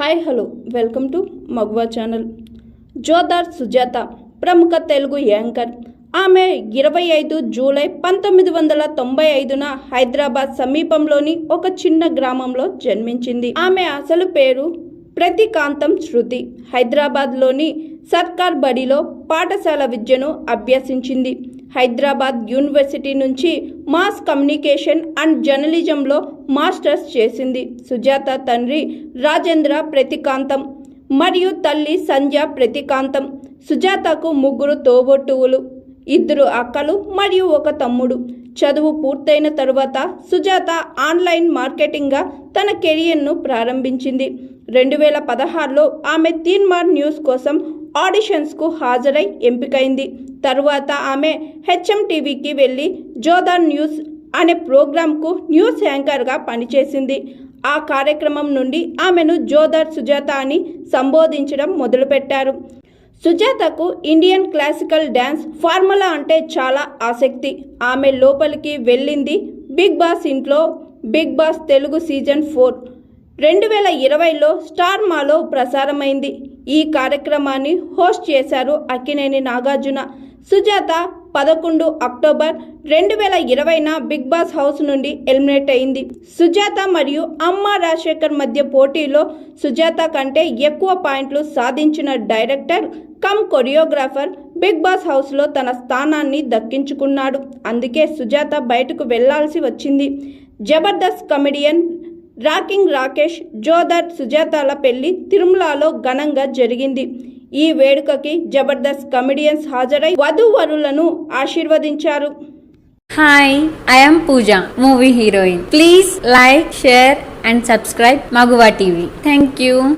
Hi hello. Welcome to Maguva channel. Jordar Sujatha ప్రముఖ Telugu anchor. ఆమె ఇరవై ఐదు జూలై పంతొమ్మిది వందల తొంభై ఐదున హైదరాబాద్ సమీపంలోని ఒక చిన్న గ్రామంలో జన్మించింది. ఆమె అసలు పేరు ప్రతికాంతం శృతి. హైదరాబాద్లోని సర్కార్ బడిలో పాఠశాల విద్యను అభ్యసించింది. హైదరాబాద్ యూనివర్సిటీ నుంచి మాస్ కమ్యూనికేషన్ అండ్ జర్నలిజంలో మాస్టర్స్ చేసింది సుజాత తండ్రి రాజేంద్ర ప్రతికాంతం మరియు తల్లి సంధ్య ప్రతికాంతం. సుజాతకు ముగ్గురు తోబొట్టువులు ఇద్దరు అక్కలు మరియు ఒక తమ్ముడు. చదువు పూర్తయిన తరువాత సుజాత ఆన్లైన్ మార్కెటింగ్గా తన కెరియర్ను ప్రారంభించింది. రెండు వేల పదహారులో ఆమె తీన్మార్ న్యూస్ కోసం ఆడిషన్స్కు హాజరై ఎంపికైంది. తరువాత ఆమె హెచ్ఎం టీవీకి వెళ్ళి జోదార్ న్యూస్ అనే ప్రోగ్రాంకు న్యూస్ యాంకర్గా పనిచేసింది. ఆ కార్యక్రమం నుండి ఆమెను జోదార్ సుజాత అని సంబోధించడం మొదలుపెట్టారు. సుజాతకు ఇండియన్ క్లాసికల్ డ్యాన్స్ ఫార్ములా అంటే చాలా ఆసక్తి. ఆమె లోపలికి వెళ్ళింది బిగ్ బాస్ ఇంట్లో Bigg Boss Telugu season four. రెండు వేల ఇరవైలో స్టార్ మాలో ప్రసారమైంది. ఈ కార్యక్రమాన్ని హోస్ట్ చేశారు అక్కినేని నాగార్జున. సుజాత పదకొండు అక్టోబర్ రెండు వేల ఇరవైన బిగ్ బాస్ హౌస్ నుండి ఎలిమినేట్ అయింది. సుజాత మరియు అమ్మ రాజశేఖర్ మధ్య పోటీలో సుజాత కంటే ఎక్కువ పాయింట్లు సాధించిన director cum choreographer Bigg Boss హౌస్లో తన స్థానాన్ని దక్కించుకున్నాడు. అందుకే సుజాత బయటకు వెళ్ళాల్సి వచ్చింది. జబర్దస్త్ కమెడియన్ రాకింగ్ రాకేష్ జోదర్ సుజాతాల పెళ్ళి తిరుమలలో ఘనంగా జరిగింది. ఈ వేడుకకి జబర్దస్త్ కమెడియన్స్ హాజరై వధూవరులను ఆశీర్వదించారు. Hi I Pooja movie heroine please like share and subscribe Maguva TV thank you